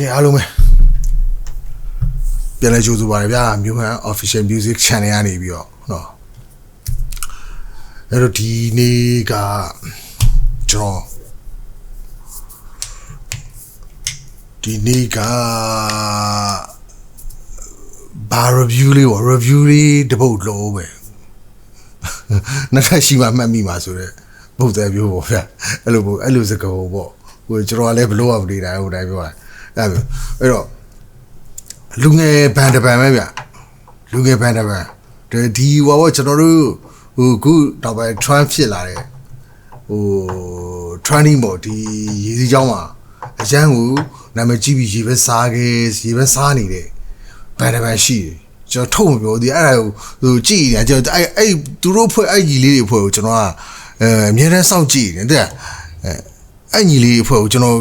ကဲအားလုံးပဲပြန်လဲကြိုးစားပါရဗျာမြို့ဟန် official music channel ကနေပြီးတော့နော်အဲ့တော့ဒီနေ့ကကျွန်တော်ဒီနေ့ကဘာ review လေးပေါ့ review လေးတစ်ပုတ်လုံးပဲနှစ်ခါရှိမှမှတ်မိမှာဆိုတော့ဘုတ်တယ်ပြောပေါ့ဗျာအဲ့လိုပေါ့အဲ့လိုစကားပေါ့ဟိုကျွန်တော်ကလည်းဘလို့ကမနေတိုင်းဟိုတိုင်းပြောတာ အဲ့လိုအဲ့တော့လူငယ်ဘန်တပန်ပဲဗျလူငယ်ဘန်တပန်ဒီဒီဟိုပေါ့ကျွန်တော်တို့ဟိုခုတော့ပဲ trend ဖြစ်လာတဲ့ဟို trending ပေါ့ဒီရေးစည်းကြောင်းမှာအရန်ကိုနာမည်ကြီးပြီးရေပဲစားခဲ့ရေပဲစားနေတဲ့ဘန်တပန်ရှိတယ်ကျွန်တော်ထုတ်မပြောသေးအဲ့ဒါဟိုကြည့်နေကျွန်တော်အဲ့အဲ့သူတို့ဖွဲ့အဲ့ကြီးလေးတွေဖွဲ့ကိုကျွန်တော်ကအဲအများနဲ့စောင့်ကြည့်နေတဲ့အဲအဲ့ညီလေးဖွဲ့ကိုကျွန်တော်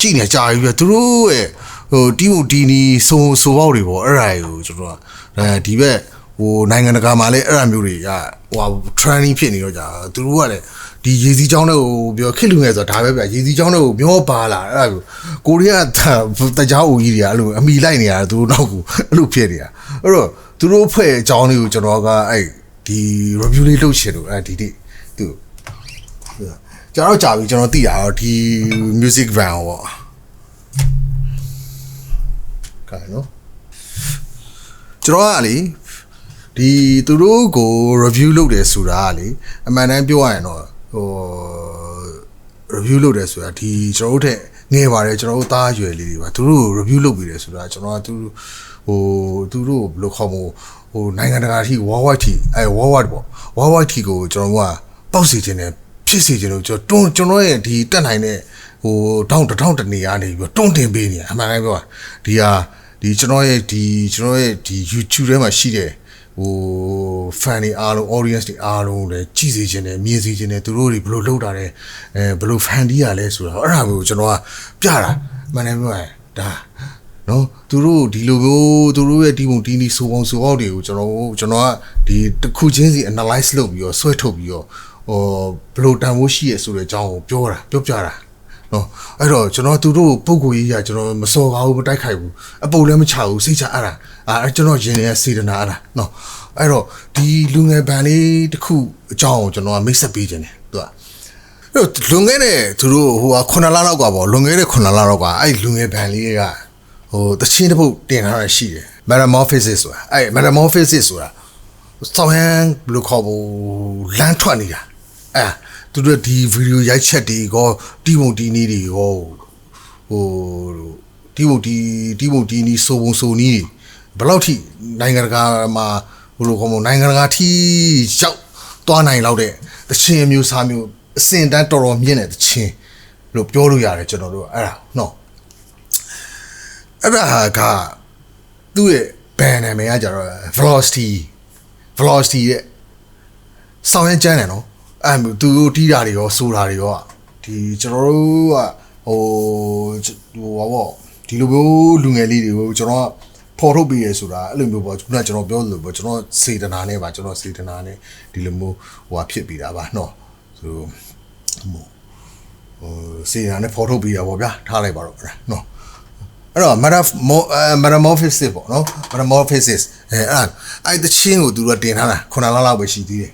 ကြည့်နေကြာပြီပြသူတို့ရဲ့ဟိုတီးမှုတီးနီဆိုဆိုပေါက်တွေပေါ့အဲ့ဒါကိုကျွန်တော်ကအဲဒီဘက်ဟိုနိုင်ငံတကာမှာလည်းအဲ့ဒါမျိုးတွေကဟို training ဖြစ်နေတော့ကြာသူတို့ကလည်းဒီရေစီးချောင်းတွေကိုပြောခစ်လူငယ်ဆိုတာဒါပဲဗျရေစီးချောင်းတွေကိုမျောပါလာအဲ့ဒါကိုကိုရီးယားတကြားဦးကြီးတွေကအဲ့လိုအမိလိုက်နေရတာသူတို့နောက်ကိုအဲ့လိုဖြစ်နေတာအဲ့တော့သူတို့ဖွဲ့အကြောင်းလေးကိုကျွန်တော်ကအဲ့ဒီ review လေးလုပ်ရှင်လို့အဲ့ဒီဒီသူ ကျွန်တော်ကြာပြီကျွန်တော်သိတာတော့ဒီ music van ပေါ့ကဲနော်ကျွန်တော်ကလေဒီသူတို့ကို review လုပ်တယ်ဆိုတာကလေအမှန်တမ်းပြောရရင်တော့ဟို review လုပ်တယ်ဆိုတာဒီကျွန်တော်တို့တဲ့ငယ်ပါတယ်ကျွန်တော်တို့သားရွယ်လေးတွေပါသူတို့ review လုပ်ပြီးတယ်ဆိုတာကျွန်တော်ကသူဟိုသူတို့ဘယ်လိုခေါ်မလို့ဟိုနိုင်ငံတကာထိ worldwide ထိအဲ worldwide ပေါ့ worldwide ထိကိုကျွန်တော်ကပေါက်စီခြင်းနဲ့ ဖြစ်စီခြင်းလို့ကျွန်တော်တွန်းကျွန်တော်ရဲ့ဒီတက်နိုင်တဲ့ဟိုတောင်းတထောင်းတနေရနေပြီးတွန်းတင်ပေးနေအမှန်တိုင်းပြောတာဒီဟာဒီကျွန်တော်ရဲ့ဒီကျွန်တော်ရဲ့ဒီ YouTube ထဲမှာရှိတဲ့ဟို fan တွေအားလုံး audience တွေအားလုံးလည်းကြည့်စေခြင်းနဲ့မြင်စေခြင်းနဲ့သူတို့တွေဘယ်လိုလုပ်တာလဲအဲဘယ်လို fan တီးရလဲဆိုတာအဲ့ဒါမျိုးကျွန်တော်ကပြတာမှန်တယ်ပြောရင်ဒါနော်သူတို့ဒီလိုမျိုးသူတို့ရဲ့ဒီပုံဒီနီဆိုပုံဆိုအောက်တွေကိုကျွန်တော်ကျွန်တော်ကဒီတစ်ခုချင်းစီ analyze လုပ်ပြီးတော့ဆွဲထုတ်ပြီးတော့ဟို ဘယ်လိုတန်ဖိုးရှိရဆိုတဲ့အကြောင်းကိုပြောတာပြောပြတာနော်အဲ့တော့ကျွန်တော်သူတို့ပုံကိုကြီးကကျွန်တော်မစော်ကားဘူးမတိုက်ခိုက်ဘူးအပုတ်လည်းမချဘူးစိတ်ချအဲ့ဒါအဲကျွန်တော်ရင်ထဲစေတနာအဲ့ဒါနော်အဲ့တော့ဒီလူငယ်ဘန်လေးတစ်ခုအကြောင်းကိုကျွန်တော်ကမိတ်ဆက်ပေးခြင်းတယ်သူကအဲ့တော့လွန်ခဲ့တဲ့သူတို့ဟိုက9လလောက်ကပေါ့လွန်ခဲ့တဲ့9လလောက်ကအဲ့လူငယ်ဘန်လေးကဟိုတချင်းတစ်ပုတ်တင်ထားတာရှိတယ် metamorphosis ဆိုတာအဲ့ metamorphosis ဆိုတာစောင်းရန်ဘယ်လိုခေါ်ဖို့လမ်းထွက်နေတာ အဲသူတို့ဒီဗီဒီယိုရိုက်ချက်တွေကောတီးပုံတီးနီးတွေကောဟိုတီးပုံတီးတီးပုံတီးနီးဆိုပုံဆိုနီးဘယ်လောက်ထိနိုင်ငံတကာမှာဘယ်လိုခေါ်မလဲနိုင်ငံတကာထိရောက်သွားနိုင်လောက်တဲ့တချင်းမျိုးစားမျိုးအစင်တန်းတော်တော်မြင့်တဲ့တချင်းလို့ပြောလို့ရတယ်ကျွန်တော်တို့အဲ့ဒါနော်အဲ့ဒါကသူ့ရဲ့ band နာမည်ကကြတော့ velocity velocity ရဲ့ဆောင်းရမ်းကျန်းတယ်နော် အဲ့မျိုးသူတို့တီးတာတွေရောဆိုတာတွေရောဒီကျွန်တော်တို့ကဟိုဟိုဘာပေါ့ဒီလိုမျိုးလူငယ်လေးတွေကိုကျွန်တော်ကပေါ်ထုတ်ပေးရဆိုတာအဲ့လိုမျိုးပေါ့ခုနကကျွန်တော်ပြောလို့ပေါ့ကျွန်တော်စေတနာနဲ့ပါကျွန်တော်စေတနာနဲ့ဒီလိုမျိုးဟိုဟာဖြစ်ပြီးတာပါနော်ဆိုဟိုဟိုစေတနာနဲ့ပေါ်ထုတ်ပေးရပါဗျာထားလိုက်ပါတော့အဲ့နော်အဲ့တော့ metamorphosis ပေါ့နော် metamorphosis အဲအဲ့အဲ့တချင်းကိုသူတို့တင်ထားတာခုနလလောက်ပဲရှိသေးတယ်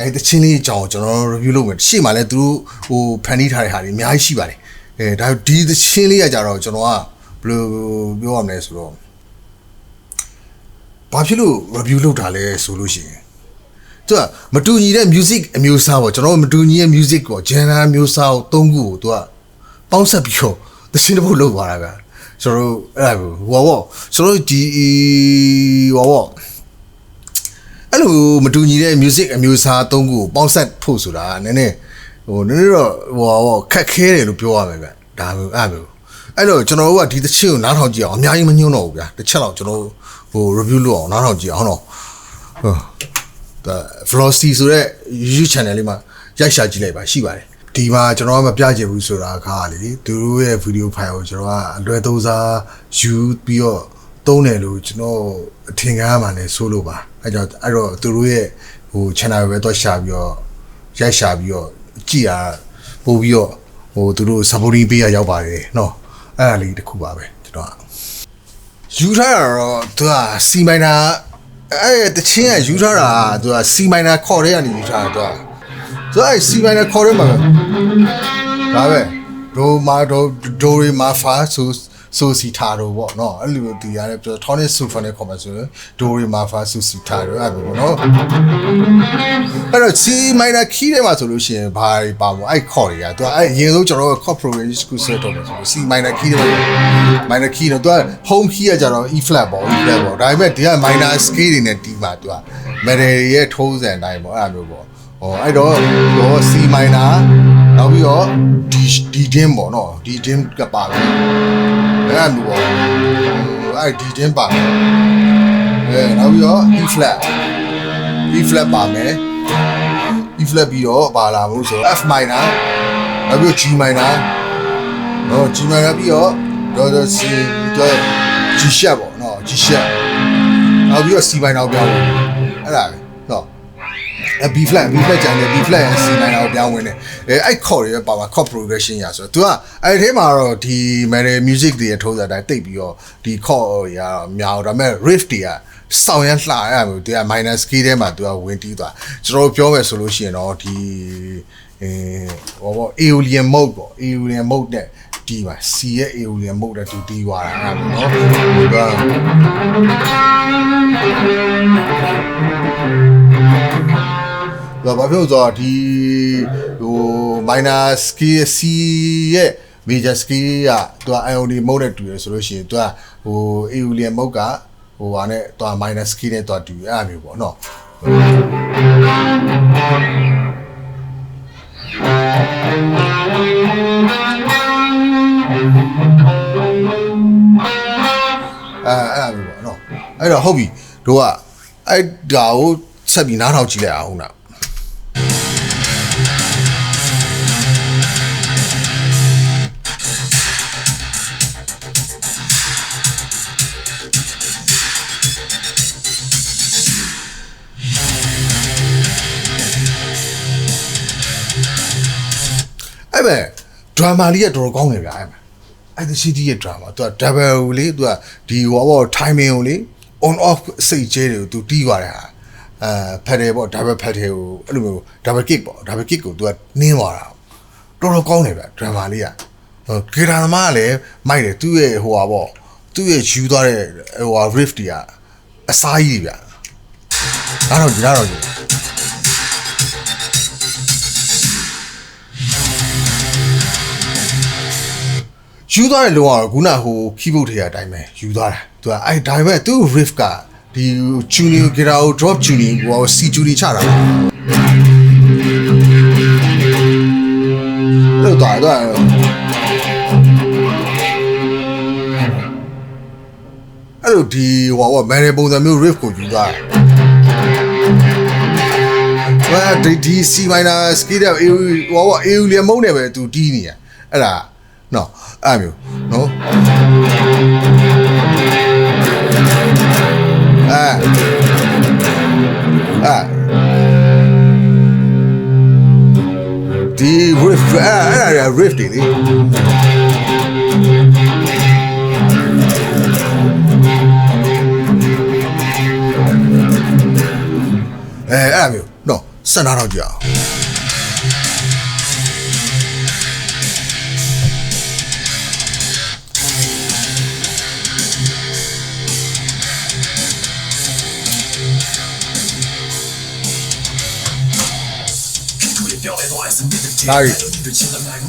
အဲတချင်းလေးအကြောင်းကျွန်တော် review လုပ်မယ်ရှေ့မှာလည်းသူတို့ဟိုဖန်တီးထားတဲ့ဟာတွေအများကြီးရှိပါတယ်အဲဒါဒီတချင်းလေးကကြတော့ကျွန်တော်ကဘယ်လိုပြောရမလဲဆိုတော့ဘာဖြစ်လို့ review လုပ်တာလဲဆိုလို့ရှိရင်သူကမတူညီတဲ့ music အမျိုးအစားပေါ့ကျွန်တော်မတူညီတဲ့ music ပေါ့ genre အမျိုးအစားကိုသုံးခုကိုသူကပေါင်းဆက်ပြီးတော့တချင်းတစ်ပုတ်လုပ်သွားတာဗျာကျွန်တော်တို့အဲ့ဒါဟိုပေါ့ကျွန်တော်ဒီဟိုပေါ့ အဲ့လိုမတူညီတဲ့ music အမျိုးအစားသုံးခုကိုပေါင်းဆက်ဖို့ဆိုတာနည်းနည်းဟိုနည်းနည်းတော့ဟိုဟောခက်ခဲတယ်လို့ပြောရမယ်ဗျဒါမျိုးအဲ့မျိုးအဲ့တော့ကျွန်တော်တို့ကဒီတစ်ချက်ကိုနားထောင်ကြည့်အောင်အများကြီးမညွှန်းတော့ဘူးဗျတစ်ချက်တော့ကျွန်တော်ဟို review လုပ်အောင်နားထောင်ကြည့်အောင်တော့ဟိုဒါ velocity ဆိုတဲ့ YouTube channel လေးမှာရိုက်ရှာကြည့်လိုက်ပါရှိပါတယ်ဒီမှာကျွန်တော်ကမပြချင်ဘူးဆိုတာခါလေသူတို့ရဲ့ video file ကိုကျွန်တော်ကအလွယ်သုံးစားယူပြီးတော့ သုံးတယ်လို့ကျွန်တော်အထင်ကားမှလည်းဆိုလို့ပါအဲကြောင့်အဲ့တော့သူတို့ရဲ့ဟို channel ပဲတော့ရှာပြီးတော့ရိုက်ရှာပြီးတော့ကြည့်ရပို့ပြီးတော့ဟိုသူတို့ supporting ပေးရရောက်ပါတယ်เนาะအဲ့ဒါလေးတစ်ခုပါပဲ ကျွန်တော်ယူထားတာတော့သူက C minor အဲ့တချင်းကယူထားတာကသူက C minor ခေါ်တဲ့ကနေယူထားတာသူကသူကအဲ့ C minor ခေါ်တဲ့မှာပဲဒါပဲဒိုမာဒိုဒိုရီမာဖာဆို ဆိုစီတာတော့ဗောနော်အဲ့လိုမျိုးသူရတယ်ပြောထောင်းနေဆူဖန်နဲ့ခေါ်မှာဆိုရင်ဒိုရီမာဖာဆိုစီတာတော့အဲ့လိုဗောနော်အဲ့တော့ C minor key ထဲမှာဆိုလို့ရှိရင်ဘာတွေပါမို့အဲ့ခေါ်တွေကသူကအဲ့အရင်ဆုံးကျွန်တော်တို့ chord progression ကိုဆက်တော့မယ်ဆိုလို့ C minor key ထဲမှာ minor key တော့သူက home key ကကြတော့ E flat ပေါ့ E flat ပေါ့ဒါပေမဲ့ဒီက minor scale တွေနဲ့တီးမှာသူက metal ရဲ့ထုံးစံအတိုင်းပေါ့အဲ့လိုမျိုးပေါ့ဟောအဲ့တော့တော့ C minor နောက်ပြီးတော့ D D dim ပေါ့နော် D dim ကပါမယ်အဲ့လိုပေါ့အဲ့ D dim ပါမယ်အဲနောက်ပြီးတော့ E flat E flat ပါမယ် E flat ပြီးတော့ပါလာမို့ဆို F minor နောက်ပြီးတော့ G minor နော် G minor ပြီးတော့တော့တော့ C တော့ G sharp ပေါ့နော် G sharp နောက်ပြီးတော့ C minor ကိုပြောင်းလို့အဲ့ဒါပဲနော် အဲ B flat B flat ကျန်တယ် B flat နဲ့ C minor ကိုပြောင်းဝင်တယ်အဲအဲ့ chord တွေပဲပါပါ chord progression ရဆိုတော့ तू ကအဲ့ဒီထဲမှာတော့ဒီ metal music တွေထိုးစားတိုင်းတိတ်ပြီးတော့ဒီ chord တွေကတော့များတော့ဒါပေမဲ့ riff တွေကစောင်းရမ်းလှအဲ့လိုသူက minor scale ထဲမှာသူကဝင်တီးသွားကျွန်တော်ပြောမယ်ဆိုလို့ရှိရင်တော့ဒီအဲဟောပေါ့ Aeolian mode ပေါ့ Aeolian mode နဲ့ဒီပါ C ရဲ့ Aeolian mode နဲ့သူတီးသွားတာအဲ့လိုနော် ဒီကဘာဘာဖြစ်လို့ဆိုတော့ဒီဟို minor scale C ရဲ့ major scale ကသူက ionic mode နဲ့တူရဆိုလို့ရှိရင်သူကဟို Aeolian mode ကဟိုဟာနဲ့သူက minor scale နဲ့သူကတူရအဲ့လိုမျိုးပေါ့နော်အဲအဲ့လိုပေါ့နော်အဲ့တော့ဟုတ်ပြီတို့ကအဲ့ဒါကိုဆက်ပြီးနားထောင်ကြည့်လိုက်အောင်နော်အဲ့ ပဲဒရာမာလေးကတော်တော်ကောင်းတယ်ဗျာအဲ့ပဲအဲ့ဒီ CD ရဲ့ drama သူက double ကိုလေသူကဒီဟောပေါ့ timing ကိုလေ on off စိတ်ကျဲတွေကိုသူတီးသွားတယ်ဟာအဲဖက်တယ်ပေါ့ double ဖက်တယ်ကိုအဲ့လိုမျိုး double kick ပေါ့ double kick ကိုသူကနင်းသွားတာတော်တော်ကောင်းတယ်ဗျ drama လေးကဟိုဂီတာသမားကလည်းမိုက်တယ်သူ့ရဲ့ဟိုဟာပေါ့သူ့ရဲ့ယူသွားတဲ့ဟိုဟာ riff တွေကအစားကြီးတွေဗျနားတော့ဒီနားတော့ ယူသွားတဲ့လုံးကတော့ခုနဟို keyboard တွေအတိုင်းပဲယူသွားတာသူကအဲ့ဒါပေမဲ့သူ့ riff ကဒီ tuning guitar ကို drop tuning ကို C tuning ချတာလို့တော့တော့အဲ့လိုဒီဟိုဟော manual ပုံစံမျိုး riff ကိုယူသွားတာဘာဒီဒီ C minor scale တဲ့ဟိုဟောဟော A လျမုံနဲ့ပဲသူတီးနေရအဲ့ဒါ နော်အဲ့မျိုးနော်အာအာဒီ riff အဲ့ဒါ riff တွေလေအဲအဲ့မျိုးနော်စနာ တော့ကြည့်အောင်哪里？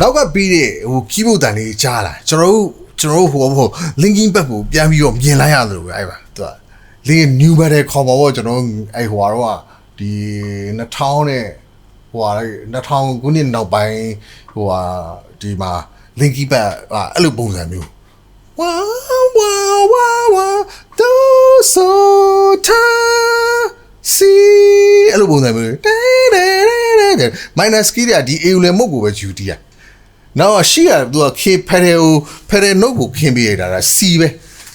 နောက်ကပြီးတဲ့ဟို keyboard တန်လေးကြားလာကျွန်တော်တို့ကျွန်တော်တို့ဟိုဟို linking back ကိုပြန်ပြီးတော့မြင်လိုက်ရသလိုပဲအဲ့ပါသူက link new battle ခေါ်ပါဘောကျွန်တော်အဲ့ဟိုကတော့ဒီ2000နဲ့ဟိုဟာ2000ခုနှစ်နောက်ပိုင်းဟိုဟာဒီမှာ linking back အဲ့လိုပုံစံမျိုး Wow, wow, wow, wow, do so ta see အဲ့လိုပုံစံမျိုးတဲတဲတဲ minus key တွေကဒီ A ကိုလည်းမုတ်ကိုပဲယူတီးရနောက်ရှေ့ကသူက K pedal ကို pedal note ကိုခင်းပေးရတာက C ပဲ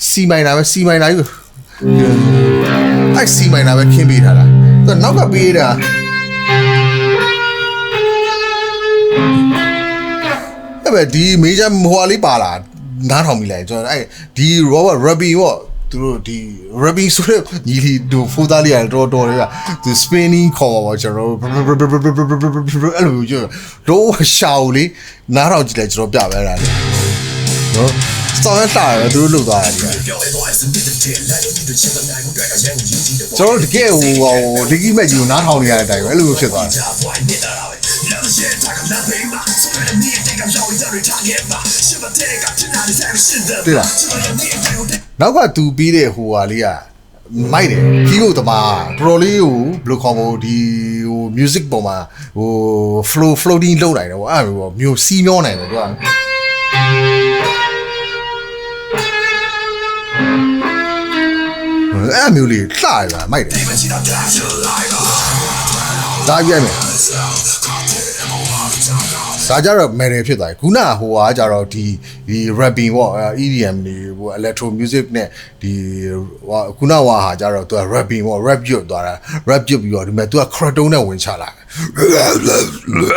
C minor ပဲ C minor ယူအဲ့ C minor ပဲခင်းပေးထားတာသူနောက်ကပေးတာအဲ့ပဲဒီ major ဟိုဟာလေးပါလာ နားထောင်မိလိုက်ကျွန်တော်အဲ့ဒီ Robert Rabin ပေါ့သူတို့ဒီ Rabin ဆိုတဲ့ညီလီဒိုဖိုးသားလေးကတော်တော်လေးကသူ spinning ခေါ်ပါပါကျွန်တော်အဲ့လိုကျွန်တော်တော့ရှောက်လေးနားထောင်ကြည့်လိုက်ကျွန်တော်ပြပေးတာလေနော်စောင်းရတာရသူတို့လုပ်သွားတာဒီကကျွန်တော်တို့တကယ်ဟိုဟိုဒီကြီးမက်ကြီးကိုနားထောင်နေရတဲ့အတိုင်းပဲအဲ့လိုမျိုးဖြစ်သွားတ ယ်တွေ့လားနောက်ကသူပြီးတဲ့ဟိုဟာလေးကမိုက်တယ်ခီးကိုတမပရိုလေးကိုဘယ်လိုခေါ်မလို့ဒီဟို music ပေါ်မှာဟို flow floating လုပ်နိုင်တယ်ဗောအဲ့လိုပေါ့မျိုးစီးမျောနိုင်တယ်သူကအဲ့မျိုးလေးလှရတာမိုက်တယ်ဒါပြိုင်မယ် ဒါကြတော့ metal ဖြစ်သွားပြီခုနကဟိုဟာကြတော့ဒီဒီ rapping ပေါ့အဲ EDM တွေဟို electro music နဲ့ဒီဟိုခုနကဟာကြတော့သူက rapping ပေါ့ rap ပြုတ်သွားတာ rap ပြုတ်ပြီးတော့ဒီမဲ့သူက craton နဲ့ဝင်ချလာတယ်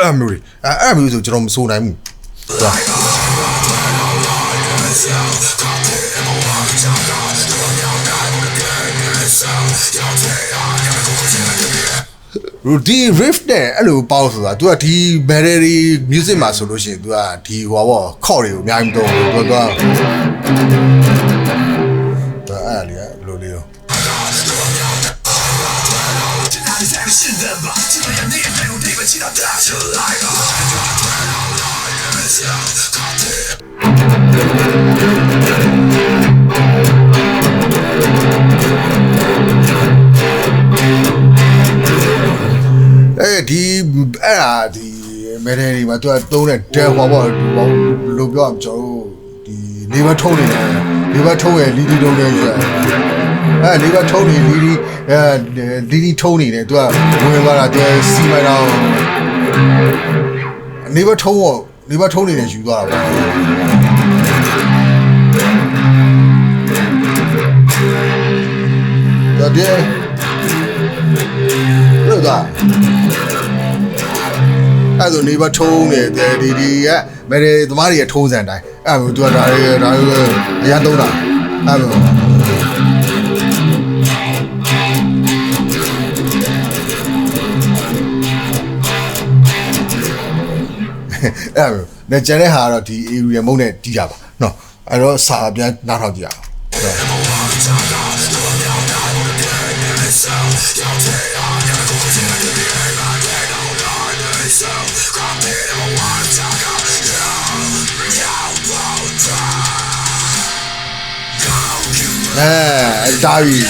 အဲ့မျိုးတွေအဲ့အဲ့မျိုးဆိုကျွန်တော်မစိုးနိုင်ဘူး ဒီ riff နဲ့အဲ့လိုပေါက်ဆိုတာ तू ကဒီ battery music မှာဆိုလို့ရှိရင် तू ကဒီဟိုပါပေါ့ခေါ့တွေကိုအများကြီးမသုံးဘူး तू က तू အဲ့လေဘယ်လိုလေးရောအဲ ဒီအဲ့ဒါဒီမဲတယ်ဒီမှာသူကသုံးတဲ့ del ဟောပေါ့ဘယ်လိုပြောအောင်ကျွန်တော်တို့ဒီနေဘထုံးနေတယ်နေဘထုံးရဲ့လီဒီတုံးနေရွှဲအဲနေဘထုံးနေလီဒီအဲလီဒီထုံးနေတယ်သူကဝင်သွားတာသူစီမိုင်တော့နေဘထုံးတော့နေဘထုံးနေတယ်ယူသွားတာပေါ့ဒါတည်းလို့သာ အဲ့ဒါနေပါထုံးနေတယ်ဒီဒီကမဲတယ်သမားတွေထုံးစံတိုင်းအဲ့လိုသူကဒါတွေဒါတွေအရန်သုံးတာအဲ့လိုအဲ့လိုနေကျန်တဲ့ဟာကတော့ဒီ area မုံနဲ့တီးတာပါနော်အဲ့တော့စာပြန်နားထောင်ကြည့်အောင် အဲဒါကြီး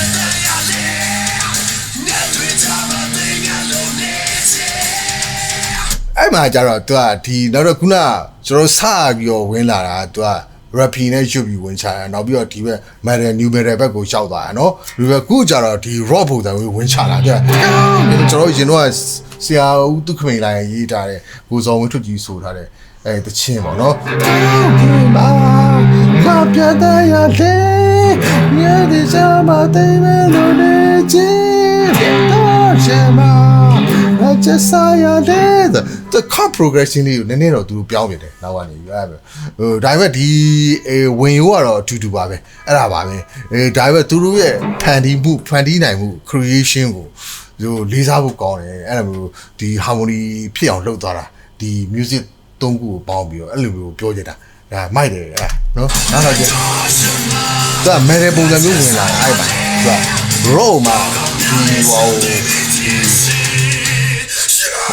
အဲ့မှာကျတော့ तू ကဒီနောက်တော့ခုနကကျွန်တော်စပြီးတော့ဝင်လာတာ तू က rapping နဲ့ရွတ်ပြီးဝင်ချတာနောက်ပြီးတော့ဒီဘက် metal new metal ဘက်ကိုရှောက်သွားတာเนาะဒီဘက်ခုကျတော့ဒီ rock ပုံစံမျိုးဝင်ချလာတဲ့ကျွန်တော်ရင်တော့ဆရာဦးသူခမိန်လာရင်ရေးထားတဲ့ကိုစောဝင်းထွတ်ကြီးဆိုထားတဲ့အဲတချင်းပေါ့เนาะ ဒီမှာငါပြတ်တဲ့ရလေမြဲဒီစမတဲ့မဲလို့နေချင်တော့ရှမ I just saw you there the cut progression လေးကိုနည်းနည်းတော့သူတို့ပြောင်းပြတယ်နောက်ကနေယူအဲ့ပဲဟိုဒါပေမဲ့ဒီအေဝင်ရိုးကတော့အတူတူပါပဲအဲ့ဒါပါပဲအေဒါပေမဲ့သူတို့ရဲ့ဖန်တီးမှုဖန်တီးနိုင်မှု creation ကိုသူလေးစားဖို့ကောင်းတယ်အဲ့လိုမျိုးဒီ harmony ဖြစ်အောင်လုပ်သွားတာဒီ music သုံးခုကိုပေါင်းပြီးတော့အဲ့လိုမျိုးပြောကြတာ ဒါမိုက်တယ်အဲ့နော်နောက်တော့ကျသူကမဲတဲ့ပုံစံမျိုးဝင်လာတယ်အဲ့ပါသူက roll မှာဒီဟို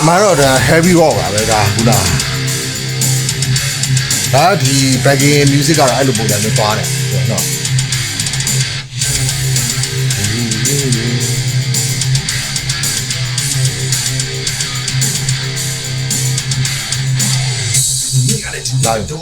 မာတော့ဒါ heavy rock ပါပဲဒါခုနဒါဒီ backing music ကတော့အဲ့လိုပုံစံမျိုးသွားတယ်နော် လာပြီ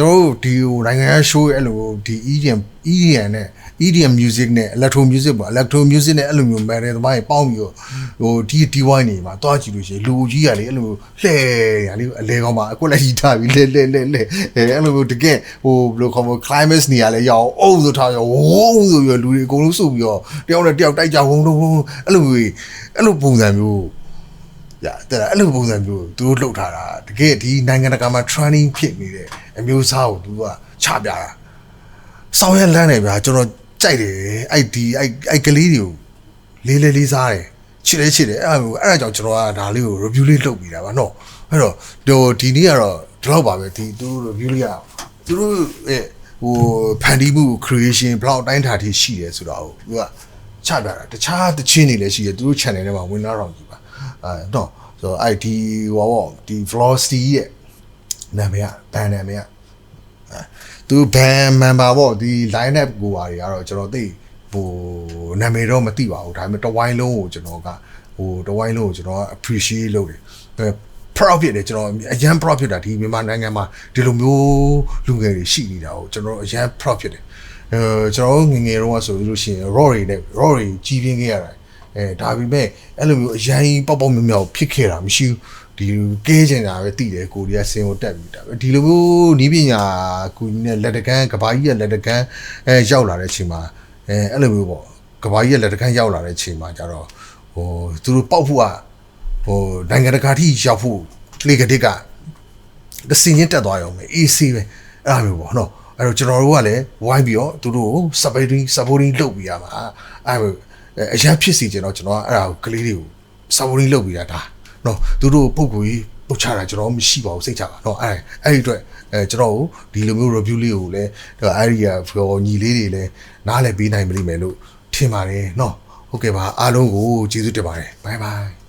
ကျွန်တော်တို့ဒီဟိုနိုင်ငံရဲ့ show ရဲ့အဲ့လိုဒီ EDM EDM နဲ့ EDM music နဲ့ electro music ပေါ့ electro music နဲ့အဲ့လိုမျိုး metal သမားတွေပေါင်းပြီးတော့ဟိုဒီ DY နေမှာတွားကြည့်လို့ရှိရင်လူကြီးကလေအဲ့လိုမျိုးလှဲရလေအလဲကောင်းမှာအခုလည်းကြီးထားပြီးလဲလဲလဲလဲအဲအဲ့လိုမျိုးတကယ်ဟိုဘယ်လိုခေါ်မလဲ climax နေရာလဲရအောင်အုံဆိုထားရောဝုန်းဆိုပြီးတော့လူတွေအကုန်လုံးစုပြီးတော့တယောက်နဲ့တယောက်တိုက်ကြဝုန်းဝုန်းအဲ့လိုမျိုးအဲ့လိုပုံစံမျိုးရတဲ့အဲ့လိုပုံစံမျိုးသူတို့လှုပ်ထားတာတကယ်ဒီနိုင်ငံတကာမှာ training ဖြစ်နေတဲ့ အမျိုးအစားကိုသူကချပြတာစောင်းရလန်းနေဗျာကျွန်တော်ကြိုက်တယ်အဲ့ဒီအဲ့အဲ့ကလေးတွေကိုလေးလေးလေးစားတယ်ချစ်တယ်ချစ်တယ်အဲ့လိုအဲ့ဒါကြောင့်ကျွန်တော်ကဒါလေးကို review လေးလုပ်ပြီးတာပါနော်အဲ့တော့ဒီဒီနေ့ကတော့ဒီလောက်ပါပဲဒီသူတို့ review လေးကသူတို့ရဲ့ဟိုဖန်တီးမှု creation ဘယ်လောက်အတိုင်းအတာထိရှိတယ်ဆိုတော့သူကချပြတာတခြားတချင်းတွေလည်းရှိတယ်သူတို့ channel ထဲမှာဝင်လာတော့ကြည့်ပါအဲတော့ဆိုတော့အဲ့ဒီဟောပေါ့ဒီ velocity ရဲ့ နာမည်ကဘန်နာမည်ကအဲသူဘန်မန်ပါပေါ့ဒီ line up ကိုပါတွေကတော့ကျွန်တော်သိဟိုနာမည်တော့မသိပါဘူးဒါပေမဲ့တဝိုင်းလုံးကိုကျွန်တော်ကဟိုတဝိုင်းလုံးကိုကျွန်တော်က appreciate လုပ်တယ်အဲ proud ဖြစ်တယ်ကျွန်တော်အရန် proud ဖြစ်တာဒီမြန်မာနိုင်ငံမှာဒီလိုမျိုးလူငယ်တွေရှိနေတာကိုကျွန်တော်အရန် proud ဖြစ်တယ်အဲကျွန်တော်ငယ်ငယ်တုန်းကဆိုလို့ရှိရင် raw တွေနဲ့ raw တွေကြီးပြင်းခဲ့ရတယ်အဲဒါပေမဲ့အဲ့လိုမျိုးအရင်ပေါက်ပေါက်မြောင်မြောင်ဖြစ်ခဲ့တာမရှိဘူးဒီကဲကျင်တာပဲတည်တယ်ကိုရီးယားစင်ကိုတက်ပြီးတာပဲဒီလိုမျိုးနီးပညာကူညီနဲ့လက်တကန်းကဘာကြီးရဲ့လက်တကန်းအဲရောက်လာတဲ့အချိန်မှာအဲအဲ့လိုမျိုးပေါ့ကဘာကြီးရဲ့လက်တကန်းရောက်လာတဲ့အချိန်မှာကျတော့ဟိုသူတို့ပေါက်ဖို့ကဟိုနိုင်ငံတကာထိရောက်ဖို့လေကတိကတစင်းချင်းတက်သွားရုံပဲ AC ပဲအဲ့လိုမျိုးပေါ့နော်အဲ့တော့ကျွန်တော်တို့ကလည်းဝိုင်းပြီးတော့သူတို့ကို supporting supporting လုပ်ပြီးရမှာအဲ့လိုအဲအရင်ဖြစ်စီကြတော့ကျွန်တော်ကအဲ့ဒါကိုကလေးတွေကိုစာဝရင်းလုပ်ပြီးတာဒါ နော်သူတို့ပုံကိုကြီးပုတ်ချတာကျွန်တော်မရှိပါဘူးစိတ်ချပါနော်အဲ့အဲ့ဒီအတွက်အဲကျွန်တော်ဒီလိုမျိုး review လေးကိုလည်းအဲ့ဒီကညီလေးတွေလည်းနားလည်ပေးနိုင်မလိမ့်မယ်လို့ထင်ပါတယ်နော်ဟုတ်ကဲ့ပါအားလုံးကိုကျေးဇူးတင်ပါတယ်ဘိုင်ဘိုင်